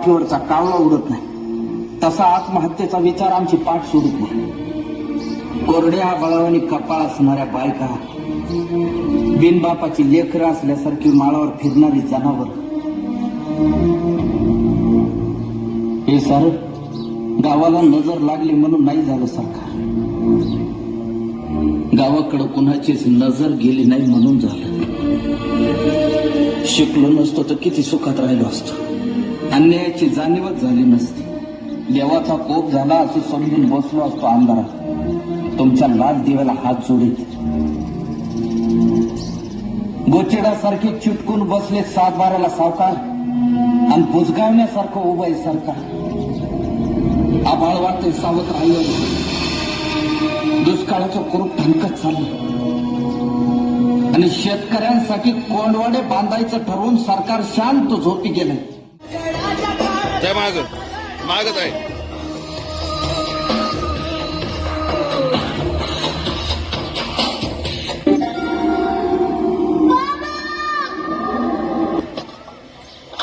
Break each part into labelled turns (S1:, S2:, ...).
S1: पाठीवरचा कावळा उडत नाही. तसा आत्महत्येचा विचार आमची पाठ सोडत नाही. कोरड्या बळावानी कपाळ असणाऱ्या बायका बिनबापाची लेकरं असल्यासारखी माळावर फिरणारी जनावर. हे सर गावाला नजर लागली म्हणून नाही झालं सरकार. गावाकडं कुणाचीच नजर गेली नाही म्हणून झालं. शिकलो नसतो तर किती सुखात राहिलो असतो. अन्यायाची जाणीवच झाली नसती. देवाचा कोप झाला असं समजून बसलो असतो अंधारात तुमच्या लाल दिव्याला हात जोडीत. गोचिडासारखे चिटकून बसले सात बाराला सावकार आणि बुजगावण्यासारखं उभं आहे सरकार. आभाळ वाटते सावध राहिलं दुष्काळाचं कुरूप ठणकत चाललं. आणि शेतकऱ्यांसाठी कोंडवाडे बांधायचं ठरवून सरकार शांत झोपी गेलं.
S2: त्या माग मागत आहे.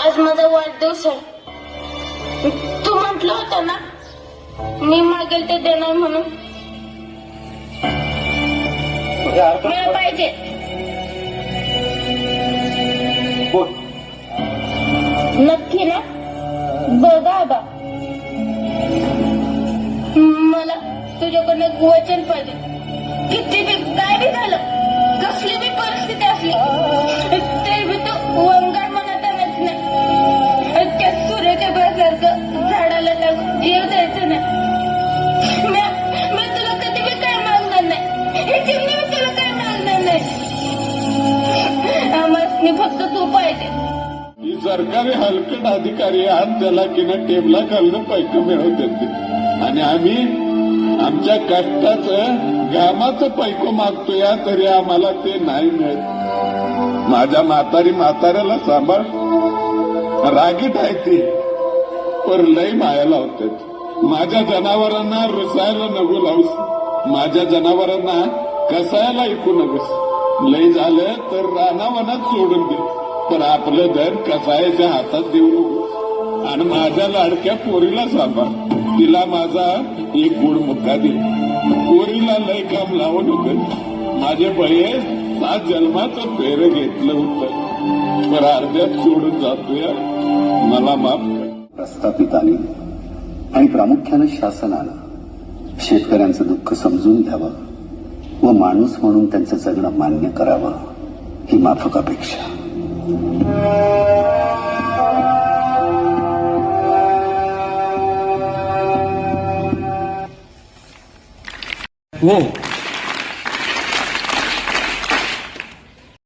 S3: आज माझा वाढदिवस आहे. तू म्हटलं होतं ना मी मागेल ते देणार म्हणून. मला पाहिजे. नक्की. बाबा. मला तुझ्याकडनं एक वचन पाहिजे. किती बी काय बी झालं कसली बी परिस्थिती असली तरी बी तू वंगार मनात नाही. त्या सूर्याच्या बासारखं झाडाला लागून जीव द्यायचं नाही. मी तुला कधी बी काय मागणार नाही. हे मी तुला काय मागणार नाही. आम्हाला फक्त तू
S4: सरकारी हलकट अधिकारी आहात त्याला किंवा टेबला घालून पैक मिळवत देते. आणि आम्ही आमच्या कष्टाचं घामाचं पैको मागतो या तरी आम्हाला ते नाही मिळत. माझ्या म्हातारी म्हाताऱ्याला सांभाळ. रागीट आहे ती पर लय माया होते माझ्या जनावरांना रुसायला नको लावूस. माझ्या जनावरांना कसायला ऐकू नकोस. लय झालं तर रानावनात सोडून दे. पण आपलं धन कसायच्या हातात देऊ नको. आणि माझ्या लाडक्या पोरीला सांभाळ तिला माझा एक गुड मुद्दा दे. पोरीला लय काम लावू नको माझे बळी सात जन्माचं फेर घेतलं होतं. पण अर्ध्यात सोडून जातोय. मला माफ
S5: प्रस्थापिताने आणि प्रामुख्यानं शासनानं शेतकऱ्यांचं दुःख समजून घ्यावं. व माणूस म्हणून त्यांचं जगणं मान्य करावं. ही माफक अपेक्षा.
S1: हो